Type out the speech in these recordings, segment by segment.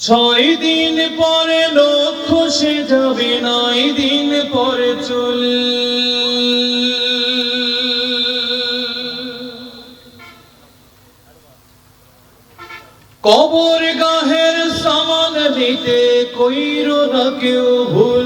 ছয় দিন পরে লক্ষ্য সে যাবে, নয় দিন পরে চল। কবর গাহের সামান নিতে কইর না কেউ ভুল।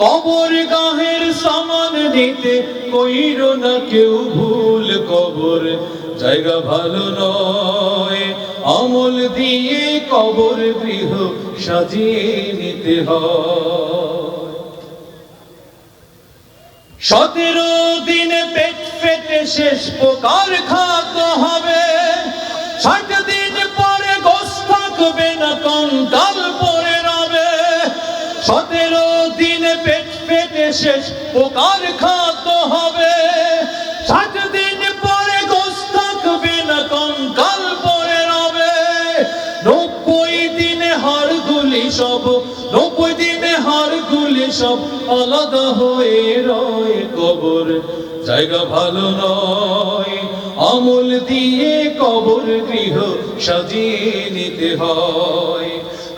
কবর গাহের সামান নিতে কইর না কেউ ভুল কবর। জায়গা ভালো নয়, আমল দিয়ে কবর গৃহ সাজিয়ে নিতে হয়। সতেরো দিনে পেট ফেটে শেষ প্রকার খাদ্য হবে দিনে পেট ফেটে শেষ প্রকার খাদ্য হবে। ষাট দিন পরে গোস থাকবে না, কঙ্কাল পরে রবে। নব্বই দিনে হাড়গুলি সব, নব্বই দিনে হাড়গুলি সব আলাদা হয়ে রয় কবর। জায়গা ভালো নয়, আমল দিয়ে কবর গৃহ সাজিয়ে নিতে হয়।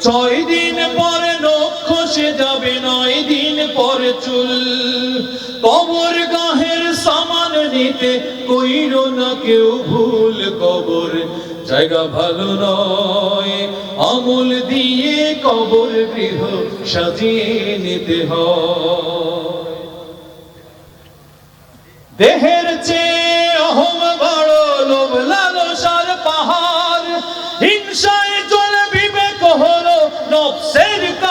ছয় দিন পরে নক্ষ সে যাবে নয় দিন পরে চুল। কবর গাহের সামান নিতে কইর না কেউ ভুল কবর। জায়গা ভালো নয়, আমল দিয়ে কবর গৃহ সাজিয়ে নিতে হয়। দেহের চেয়ে অহম বড় লোভ, লালসার পাহাড়। হিংসায় চলে বিবেক হলো নফসের আহার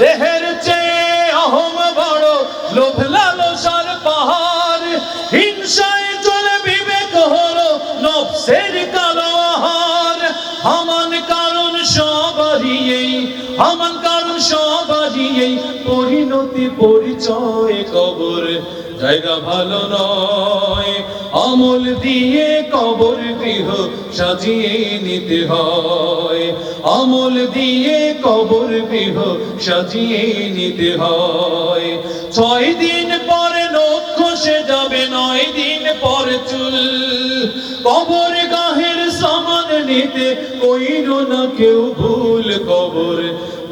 দেহের চেয়ে অহম বড় লোভ লালসার পাহাড়। হিংসায় চলে বিবেক হলো নফসের কালো আহার। হামান কারণ সবারই এই, হামান কারণ সবারই এই পরিণতি পরিচয় কবর। জায়গা ভালো নয় আমল দিয়ে কবর গৃহ সাজিয়ে নিতে হয়। আমল দিয়ে কবর গৃহ সাজিয়ে নিতে হয়। ছয় দিন পরে লক্ষ্য সে যাবে, নয় দিন পরে চুল। কবর গাহের সামান নিতে কইর না কেউ ভুল কবর।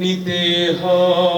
নিতে হয়